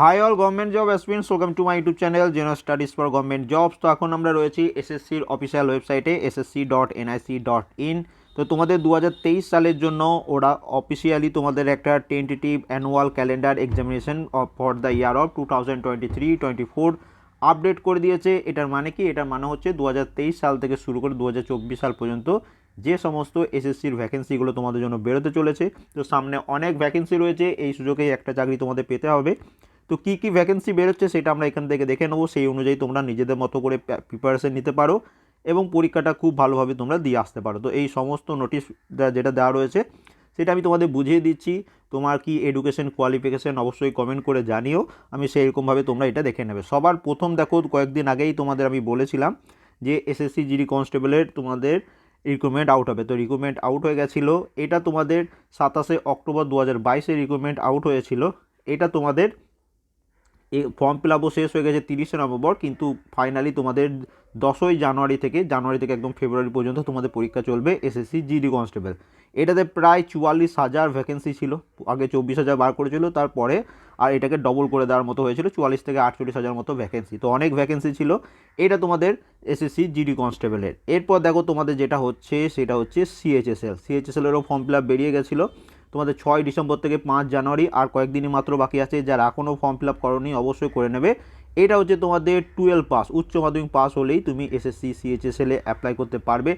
Hi all government job aspirants welcome to my YouTube channel general studies for government jobs তো এখন আমরা রয়েছি এসএসসির অফিসিয়াল ওয়েবসাইটে SSC dot NIC dot in তো তোমাদের দু হাজার তেইশ সালের জন্য ওরা অফিসিয়ালি তোমাদের একটা tentative annual calendar examination for the year of two thousand twenty three twenty four update করে দিয়েছে। এটার মানে কি? এটার মানে হচ্ছে দু হাজার তেইশ সাল থেকে শুরু করে দু হাজার চব্বিশ সাল পর্যন্ত যে সমস্ত এসএসসির ভ্যাকেন্সিগুলো তোমাদের জন্য বেরোতে চলেছে। তো সামনে অনেক ভ্যাকেন্সি রয়েছে, এই সুযোগেই একটা চাকরি তোমাদের পেতে হবে। তো কী কী ভ্যাকেন্সি বেরোচ্ছে সেটা আমরা এখান থেকে দেখে নেব। সেই অনুযায়ী তোমরা নিজেদের মতো করে প্রিপারেশন নিতে পারো এবং পরীক্ষাটা খুব ভালোভাবে তোমরা দিয়ে আসতে পারো। তো এই সমস্ত নোটিশ যেটা দেওয়া রয়েছে সেটা আমি তোমাদের বুঝিয়ে দিচ্ছি। তোমার কি এডুকেশন কোয়ালিফিকেশান অবশ্যই কমেন্ট করে জানিও। আমি সেই রকমভাবে তোমরা এটা দেখে নেবে। সবার প্রথম দেখো, কয়েকদিন আগেই তোমাদের আমি বলেছিলাম যে এসএসসি জিডি কনস্টেবলের তোমাদের রিক্রুটমেন্ট আউট হবে। তো রিক্রুটমেন্ট আউট হয়ে গেছিল। এটা তোমাদের সাতাশে অক্টোবর দু হাজার বাইশে রিক্রুটমেন্ট আউট হয়েছিল। এটা তোমাদের ফর্ম ফিল আপও শেষ হয়ে গেছে তিরিশে নভেম্বর, কিন্তু ফাইনালি তোমাদের দশই জানুয়ারি থেকে জানুয়ারি থেকে একদম ফেব্রুয়ারি পর্যন্ত তোমাদের পরীক্ষা চলবে এসএসসি জিডি কনস্টেবল এটাতে প্রায় চুয়াল্লিশ হাজার ভ্যাকেন্সি ছিল, আগে চব্বিশ হাজার বার করেছিল, তারপরে আর এটাকে ডবল করে দেওয়ার মতো হয়েছিল, চুয়াল্লিশ থেকে আটচল্লিশ হাজার মতো ভ্যাকেন্সি তো অনেক ভ্যাকেন্সি ছিল, এটা তোমাদের এসএসসি জিডি কনস্টেবলের এরপর দেখো তোমাদের যেটা হচ্ছে, সেটা হচ্ছে সিএইচএসএল সিএইচএসএলেরও ফর্ম ফিল আপ বেরিয়ে গেছিল তোমাদের ছয় ডিসেম্বর থেকে পাঁচ জানুয়ারি আর কয়েকদিনই মাত্র বাকি আছে। যারা এখনও ফর্ম ফিল আপ করনি, অবশ্যই করে নেবে। এটা হচ্ছে তোমাদের টুয়েলভ পাস উচ্চ মাধ্যমিক পাস হলেই তুমি এসএসসি সিএইচএসএলে অ্যাপ্লাই করতে পারবে।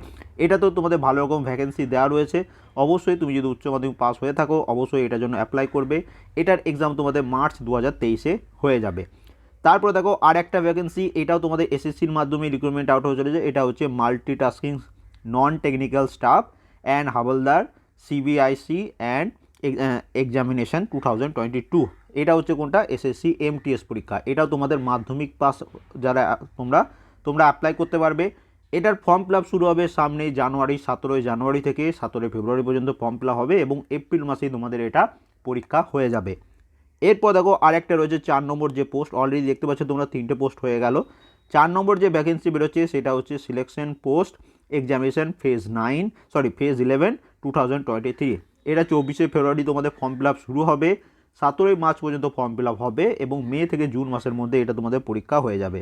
এটা তো তোমাদের ভালো রকম ভ্যাকেন্সি দেওয়া রয়েছে। অবশ্যই তুমি যদি উচ্চ মাধ্যমিক পাস হয়ে থাকো, অবশ্যই এটার জন্য অ্যাপ্লাই করবে। এটার এক্সাম তোমাদের মার্চ দু হয়ে যাবে। তারপরে দেখো আর একটা ভ্যাকেন্সি এটাও তোমাদের এসএসসির মাধ্যমে রিক্রুটমেন্ট আউট হয়ে চলেছে। এটা হচ্ছে multitasking non technical staff and havaldar. CBIC and examination two thousand twenty two এটা হচ্ছে কোনটা? এসএসসি এমটিএস পরীক্ষা। এটাও তোমাদের মাধ্যমিক পাস যারা, তোমরা তোমরা অ্যাপ্লাই করতে পারবে। এটার ফর্ম ফিল শুরু হবে সামনেই জানুয়ারি, সতেরোই জানুয়ারি থেকে সতেরোই ফেব্রুয়ারি পর্যন্ত ফর্ম ফিল হবে এবং এপ্রিল মাসেই তোমাদের এটা পরীক্ষা হয়ে যাবে। এরপর দেখো আরেকটা রয়েছে চার নম্বর যে পোস্ট অলরেডি দেখতে পাচ্ছ তোমরা তিনটে পোস্ট হয়ে গেল। চার নম্বর যে ভ্যাকেন্সি বেরোচ্ছে সেটা হচ্ছে selection post examination phase nine sorry phase eleven two thousand twenty three এটা চব্বিশে ফেব্রুয়ারি তোমাদের ফর্ম ফিল আপ শুরু হবে। সতেরোই মার্চ পর্যন্ত ফর্ম ফিল আপ হবে এবং মে থেকে জুন মাসের মধ্যে এটা তোমাদের পরীক্ষা হয়ে যাবে।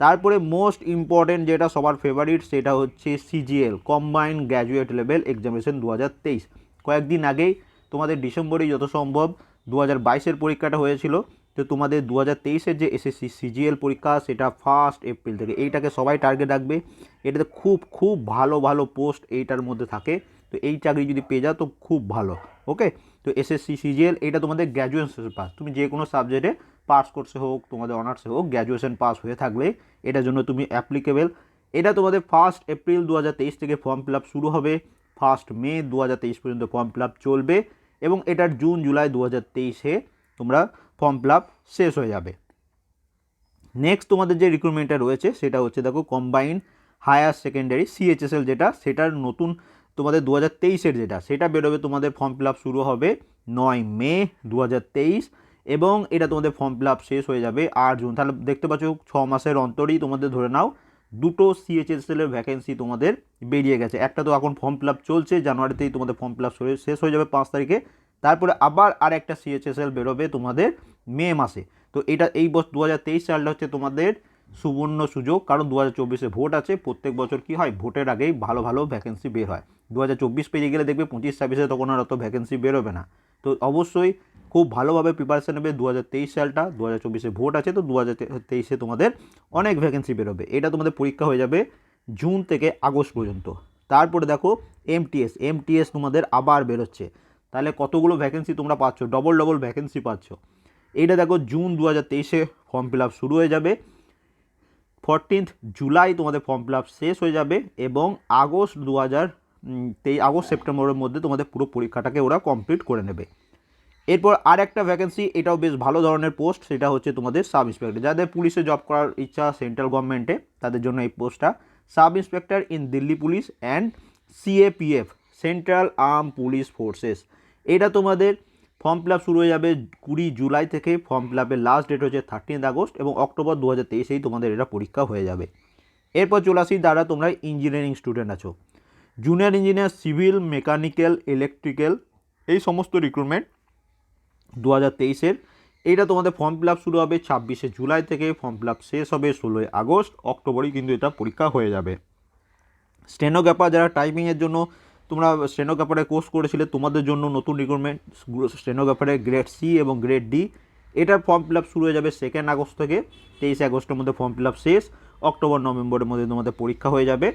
তারপরে মোস্ট ইম্পর্টেন্ট যেটা সবার ফেভারিট সেটা হচ্ছে CGL combine graduate level examination দু হাজার তেইশ কয়েকদিন আগেই তোমাদের ডিসেম্বরেই যত সম্ভব দু হাজার বাইশের পরীক্ষাটা হয়েছিল। তো তোমাদের দু হাজার তেইশের যে এসএসসি সিজিএল পরীক্ষা, সেটা ফার্স্ট এপ্রিল থেকে। এইটাকে সবাই টার্গেট রাখবে। এটাতে খুব খুব ভালো ভালো পোস্ট এইটার মধ্যে থাকে। তো এই চাকরি যদি পেয়ে যাও তো খুব ভালো ওকে তো এসএসসি সিজিএল এটা তোমাদের গ্র্যাজুয়েশন পাস তুমি যে কোনো সাবজেক্টে পাস কোর্সে হোক, তোমাদের অনার্সে হোক গ্র্যাজুয়েশন পাস হয়ে থাকলে এটার জন্য তুমি অ্যাপ্লিকেবল এটা তোমাদের ফার্স্ট এপ্রিল দু হাজার তেইশ থেকে ফর্ম ফিল শুরু হবে। ফার্স্ট মে দু হাজার তেইশ পর্যন্ত ফর্ম ফিল চলবে এবং এটার জুন জুলাই দু হাজার তেইশে তোমরা ফর্ম ফিল শেষ হয়ে যাবে। নেক্সট তোমাদের যে রিক্রুটমেন্টটা রয়েছে, সেটা হচ্ছে দেখো কম্বাইন হায়ার সেকেন্ডারি সিএইচএসএল যেটা, সেটার নতুন তোমাদের দু হাজার তেইশের যেটা, সেটা বেরোবে তোমাদের ফর্ম ফিল আপ শুরু হবে নয় মে দু হাজার তেইশ এবং এটা তোমাদের ফর্ম ফিল আপ শেষ হয়ে যাবে আট জুন। তাহলে দেখতে পাচ্ছ, ছ মাসের অন্তরেই তোমাদের ধরে নাও, দুটো সিএইচএসএল এর ভ্যাকেন্সি তোমাদের বেরিয়ে গেছে। একটা তো এখন ফর্ম ফিল আপ চলছে, জানুয়ারিতেই তোমাদের ফর্ম ফিল আপ শেষ হয়ে যাবে পাঁচ তারিখে। তারপরে আবার আর একটা সিএইচএসএল বেরোবে তোমাদের মে মাসে। তো এটা এই বছর দু হাজার তেইশ সালটা হচ্ছে তোমাদের সুবর্ণ সুযোগ, কারণ দু হাজার চব্বিশে ভোট আছে, প্রত্যেক বছর কি হয়, ভোটের আগেই ভালো ভালো ভ্যাকেন্সি বের হয়। দু হাজার চব্বিশ পেরিয়ে গেলে দেখবে পঁচিশ ছাব্বিশে তখন আর অত ভ্যাকেন্সি বেরোবে না। তো অবশ্যই খুব ভালোভাবে প্রিপারেশান নেবে দু হাজার তেইশ সালটা দু হাজার চব্বিশে ভোট আছে, তো দু হাজার তেইশে তোমাদের অনেক ভ্যাকেন্সি বেরোবে। এটা তোমাদের পরীক্ষা হয়ে যাবে জুন থেকে আগস্ট পর্যন্ত। তারপরে দেখো এমটিএস এমটিএস তোমাদের আবার বেরোচ্ছে। তাহলে কতগুলো ভ্যাকেন্সি তোমরা পাচ্ছ? ডবল ডবল ভ্যাকেন্সি পাচ্ছ। এইটা দেখো জুন দু হাজার তেইশে ফর্ম ফিল আপ শুরু হয়ে যাবে। ফোরটিন্থ জুলাই তোমাদের ফর্ম ফিল আপ শেষ হয়ে যাবে এবং আগস্ট দু হাজার তেই, আগস্ট সেপ্টেম্বরের মধ্যে তোমাদের পুরো পরীক্ষাটাকে ওরা কমপ্লিট করে নেবে। এরপর আর একটা ভ্যাকেন্সি এটাও বেশ ভালো ধরনের পোস্ট সেটা হচ্ছে তোমাদের সাব ইন্সপেক্টর যাদের পুলিশে জব করার ইচ্ছা সেন্ট্রাল গভর্নমেন্টে তাদের জন্য এই পোস্টটা sub inspector in Delhi police and CAPF central arm police forces এটা তোমাদের ফর্ম ফিল শুরু হয়ে যাবে কুড়ি জুলাই থেকে। ফর্ম ফিল লাস্ট ডেট হচ্ছে থার্টিন আগস্ট এবং অক্টোবর দু হাজার তেইশেই তোমাদের এটা পরীক্ষা হয়ে যাবে। এরপর চলে আসি যারা তোমরা ইঞ্জিনিয়ারিং স্টুডেন্ট আছো। Junior engineer civil mechanical electrical এই সমস্ত রিক্রুটমেন্ট দু হাজার তেইশের। এইটা তোমাদের ফর্ম ফিল শুরু হবে ছাব্বিশে জুলাই থেকে। ফর্ম ফিল শেষ হবে ষোলোই আগস্ট। অক্টোবরেই কিন্তু এটা পরীক্ষা হয়ে যাবে। স্টেনোগ্রাফার যারা টাইপিংয়ের জন্য তোমরা স্টেনোগ্রাফারে কোর্স করেছিলে, তোমাদের জন্য নতুন রিক্রুটমেন্ট স্টেনোগ্রাফারের গ্রেড সি এবং গ্রেড ডি এটার ফর্ম ফিল আপ শুরু হয়ে যাবে সেকেন্ড আগস্ট থেকে, তেইশে আগস্টের মধ্যে ফর্ম ফিল আপ শেষ, অক্টোবর, নভেম্বরের মধ্যে তোমাদের পরীক্ষা হয়ে যাবে।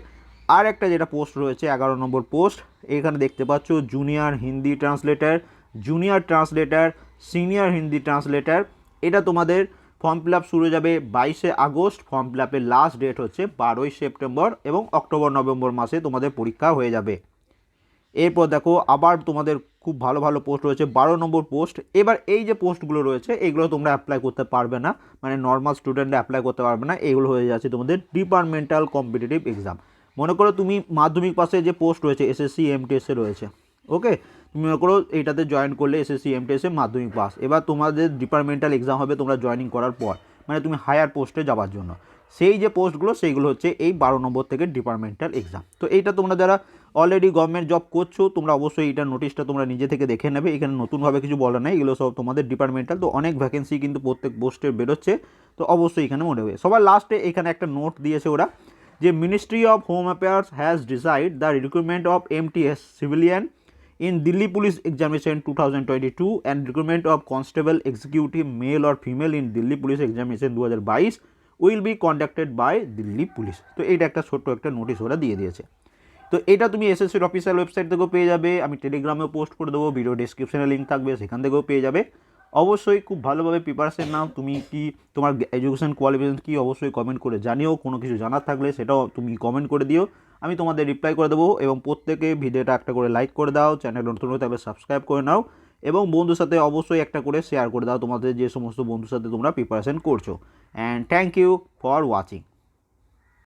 আর একটা যেটা পোস্ট রয়েছে, এগারো নম্বর পোস্ট এখানে দেখতে পাচ্ছ junior Hindi translator junior translator senior Hindi translator এটা তোমাদের ফর্ম ফিল আপ শুরু হয়ে যাবে বাইশে আগস্ট ফর্ম ফিল আপের লাস্ট ডেট হচ্ছে বারোই সেপ্টেম্বর এবং অক্টোবর, নভেম্বর মাসে তোমাদের পরীক্ষা হয়ে যাবে। এরপর দেখো আবার তোমাদের খুব ভালো ভালো পোস্ট রয়েছে, বারো নম্বর পোস্ট এবার এই যে পোস্টগুলো রয়েছে, এগুলো তোমরা অ্যাপ্লাই করতে পারবে না। মানে নর্মাল স্টুডেন্টরা অ্যাপ্লাই করতে পারবে না, এগুলো হয়ে যাচ্ছে তোমাদের ডিপার্টমেন্টাল কম্পিটিটিভ এক্সাম মনে করো তুমি মাধ্যমিক পাশে যে পোস্ট রয়েছে এসএসসি এমটিএসে রয়েছে ওকে তুমি মনে করো এইটাতে জয়েন করলে এসএসসি এমটিএসে মাধ্যমিক পাস এবার তোমাদের ডিপার্টমেন্টাল এক্সাম হবে তোমরা জয়েনিং করার পর মানে তুমি হায়ার পোস্টে যাওয়ার জন্য। সেই যে পোস্টগুলো সেইগুলো হচ্ছে এই বারো নম্বর থেকে ডিপার্টমেন্টাল এক্সাম তো এইটা তোমরা যারা অলরেডি গভর্নমেন্ট জব করছ, তোমরা অবশ্যই এটা নোটিশটা তোমরা নিজে থেকে দেখে নেবে। এখানে নতুনভাবে কিছু বলা নেই, এগুলো সব তোমাদের ডিপার্টমেন্টাল তো অনেক ভ্যাকেন্সি কিন্তু প্রত্যেক পোস্টে বেরোচ্ছে, তো অবশ্যই এখানে মনে হবে। সবার লাস্টে এখানে একটা নোট দিয়েছে ওরা, যে ministry of home affairs has decide the recruitment of MTS civilian in Delhi Police Examination 2022 and recruitment of constable, executive, male or female in Delhi Police Examination 2022 will be conducted by Delhi Police তো এইটা একটা ছোট্ট একটা notice ওরা দিয়ে দিয়েছে। তো এটা তুমি এসএসসির অফিসিয়াল ওয়েবসাইট থেকেও পেয়ে যাবে। আমি টেলিগ্রামেও পোস্ট করে দেবো ভিডিও ডিসক্রিপশনে লিঙ্ক থাকবে, সেখান থেকেও পেয়ে যাবে। অবশ্যই খুব ভালোভাবে প্রিপারেশন নাও। তুমি কি, তোমার এডুকেশন কোয়ালিফিকেশন কি, অবশ্যই কমেন্ট করে জানিও। কোনো কিছু জানার থাকলে সেটাও তুমি কমেন্ট করে দিও। আমি তোমাদের রিপ্লাই করে দেবো এবং প্রত্যেকে ভিডিওটা একটা করে লাইক করে দাও। চ্যানেল নতুন হয়ে থাকলে সাবস্ক্রাইব করে নাও। এবং বন্ধুর সাথে অবশ্যই একটা করে শেয়ার করে দাও তোমাদের যে সমস্ত বন্ধুর সাথে তোমরা প্রিপারেশন করছ। And thank you for watching